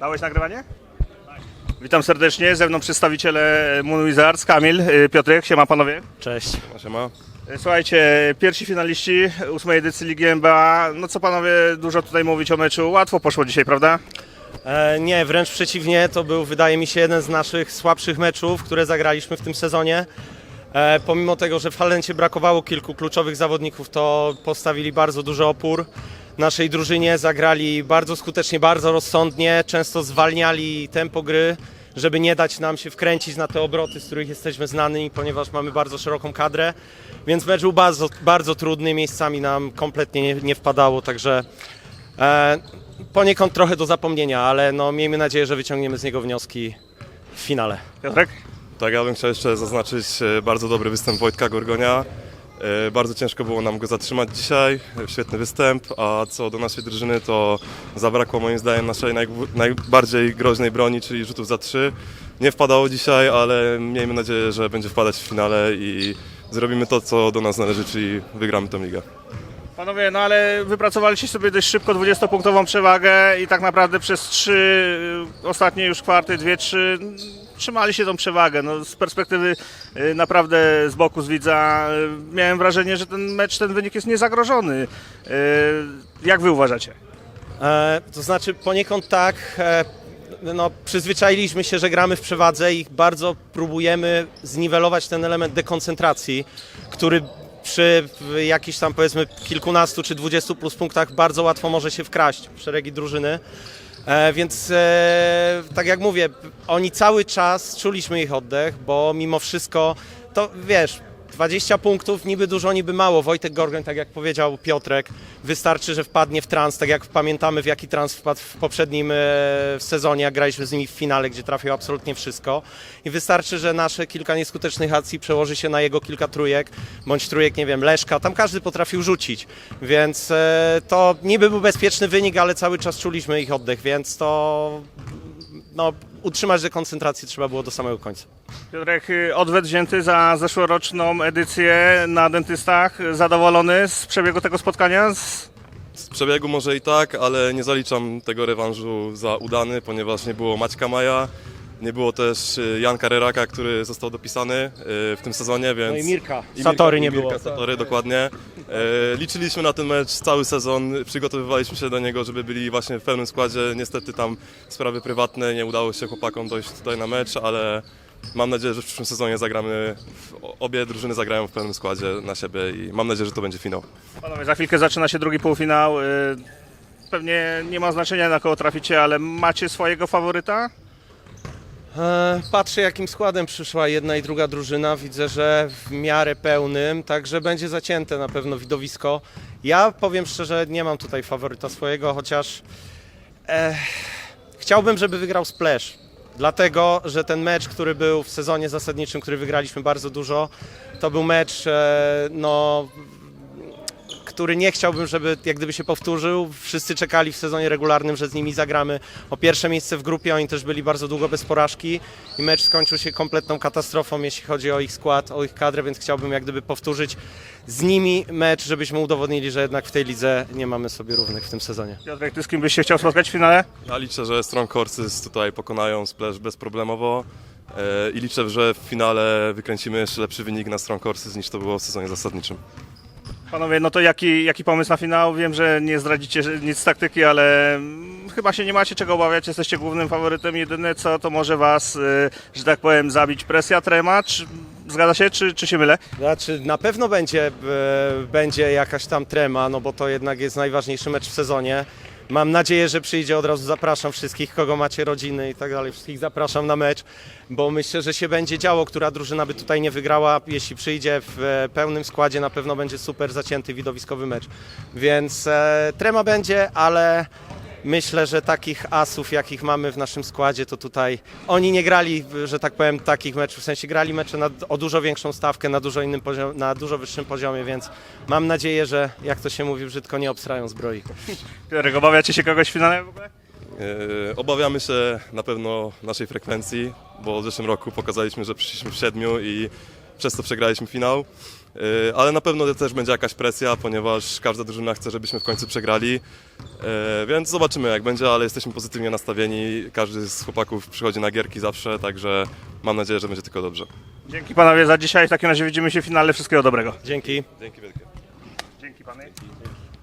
Dałeś nagrywanie? Witam serdecznie, ze mną przedstawiciele Moon Wizards, Kamil, y, Piotrek, siema panowie. Cześć. Siema. Y, Słuchajcie, pierwsi finaliści ósmej edycji Ligi NBA, no co panowie dużo tutaj mówić o meczu, łatwo poszło dzisiaj, prawda? E, nie, wręcz przeciwnie, to był wydaje mi się jeden z naszych słabszych meczów, które zagraliśmy w tym sezonie. E, pomimo tego, że w Halencie brakowało kilku kluczowych zawodników, to postawili bardzo duży opór naszej drużynie, zagrali bardzo skutecznie, bardzo rozsądnie, często zwalniali tempo gry, żeby nie dać nam się wkręcić na te obroty, z których jesteśmy znani, ponieważ mamy bardzo szeroką kadrę, więc mecz był bardzo, bardzo trudny, miejscami nam kompletnie nie, nie wpadało, także E, poniekąd trochę do zapomnienia, ale no, miejmy nadzieję, że wyciągniemy z niego wnioski w finale. Piotrek? Tak, ja bym chciał jeszcze zaznaczyć e, bardzo dobry występ Wojtka Gorgonia. E, Bardzo ciężko było nam go zatrzymać dzisiaj, świetny występ, a co do naszej drużyny to zabrakło moim zdaniem naszej naj, najbardziej groźnej broni, czyli rzutów za trzy. Nie wpadało dzisiaj, ale miejmy nadzieję, że będzie wpadać w finale i zrobimy to, co do nas należy, czyli wygramy tę ligę. Panowie, no ale wypracowaliście sobie dość szybko 20-punktową przewagę i tak naprawdę przez trzy y, ostatnie już kwarty, dwie, trzy trzymaliście tą przewagę. No, z perspektywy y, naprawdę z boku z widza y, miałem wrażenie, że ten mecz, ten wynik jest niezagrożony. Jak wy uważacie? E, to znaczy poniekąd tak, e, no, przyzwyczailiśmy się, że gramy w przewadze i bardzo próbujemy zniwelować ten element dekoncentracji, który przy jakichś tam powiedzmy kilkunastu czy dwudziestu plus punktach bardzo łatwo może się wkraść w szeregi drużyny. E, więc e, tak jak mówię, oni cały czas czuliśmy ich oddech, bo mimo wszystko to wiesz, 20 punktów, niby dużo, niby mało. Wojtek Gorgoń, tak jak powiedział Piotrek, wystarczy, że wpadnie w trans, tak jak pamiętamy w jaki trans wpadł w poprzednim e, sezonie, jak graliśmy z nimi w finale, gdzie trafił absolutnie wszystko. I wystarczy, że nasze kilka nieskutecznych akcji przełoży się na jego kilka trójek, bądź trójek, nie wiem, Leszka, tam każdy potrafił rzucić. Więc e, to niby był bezpieczny wynik, ale cały czas czuliśmy ich oddech, więc to no, utrzymać dekoncentrację trzeba było do samego końca. Piotrek, y, odwet wzięty za zeszłoroczną edycję na dentystach. Zadowolony z przebiegu tego spotkania? Z... Z przebiegu może i tak, ale nie zaliczam tego rewanżu za udany, ponieważ nie było Maćka Maja, nie było też y, Janka Reraka, który został dopisany y, w tym sezonie, więc... No i Mirka, I Satory i nie Mirka było. Satory, dokładnie. E, liczyliśmy na ten mecz cały sezon, przygotowywaliśmy się do niego, żeby byli właśnie w pełnym składzie. Niestety tam sprawy prywatne, nie udało się chłopakom dojść tutaj na mecz, ale mam nadzieję, że w przyszłym sezonie zagramy, obie drużyny zagrają w pełnym składzie na siebie i mam nadzieję, że to będzie finał. Panowie, za chwilkę zaczyna się drugi półfinał. y, Pewnie nie ma znaczenia na kogo traficie, ale macie swojego faworyta? E, Patrzę, jakim składem przyszła jedna i druga drużyna. Widzę, że w miarę pełnym, także będzie zacięte na pewno widowisko. Ja powiem szczerze, nie mam tutaj faworyta swojego, chociaż e, chciałbym, żeby wygrał Splash. Dlatego, że ten mecz, który był w sezonie zasadniczym, który wygraliśmy bardzo dużo, to był mecz, e, no, który nie chciałbym, żeby jak gdyby się powtórzył. Wszyscy czekali w sezonie regularnym, że z nimi zagramy o pierwsze miejsce w grupie. Oni też byli bardzo długo bez porażki i mecz skończył się kompletną katastrofą, jeśli chodzi o ich skład, o ich kadrę, więc chciałbym jak gdyby powtórzyć z nimi mecz, żebyśmy udowodnili, że jednak w tej lidze nie mamy sobie równych w tym sezonie. Piotrek, ty z kim byś się chciał spotkać w finale? Ja liczę, że Strong Horses tutaj pokonają Splash bezproblemowo e, i liczę, że w finale wykręcimy jeszcze lepszy wynik na Strong Horses niż to było w sezonie zasadniczym. Panowie, no to jaki, jaki pomysł na finał? Wiem, że nie zdradzicie nic z taktyki, ale mm, chyba się nie macie czego obawiać, jesteście głównym faworytem. Jedyne co, to może was, y, że tak powiem, zabić presja, trema. Czy, zgadza się, czy, czy się mylę? Znaczy, na pewno będzie, e, będzie jakaś tam trema, no bo to jednak jest najważniejszy mecz w sezonie. Mam nadzieję, że przyjdzie od razu. Zapraszam wszystkich, kogo macie rodziny i tak dalej. Wszystkich zapraszam na mecz, bo myślę, że się będzie działo, która drużyna by tutaj nie wygrała. Jeśli przyjdzie w e, pełnym składzie, na pewno będzie super zacięty, widowiskowy mecz. Więc e, trema będzie, ale myślę, że takich asów, jakich mamy w naszym składzie, to tutaj oni nie grali, że tak powiem, takich meczów. W sensie grali mecze na, o dużo większą stawkę, na dużo innym poziom, na dużo wyższym poziomie, więc mam nadzieję, że jak to się mówi brzydko, nie obstrają zbroi. Piotrek, obawiacie się kogoś w finale w ogóle? E, Obawiamy się na pewno naszej frekwencji, bo w zeszłym roku pokazaliśmy, że przyszliśmy w siedmiu i przez to przegraliśmy finał. E, Ale na pewno też będzie jakaś presja, ponieważ każda drużyna chce, żebyśmy w końcu przegrali. E, Więc zobaczymy jak będzie, ale jesteśmy pozytywnie nastawieni. Każdy z chłopaków przychodzi na gierki zawsze, także mam nadzieję, że będzie tylko dobrze. Dzięki panowie za dzisiaj. W takim razie widzimy się w finale. Wszystkiego dobrego. Dzięki. Dzięki wielkie. Dzięki panie.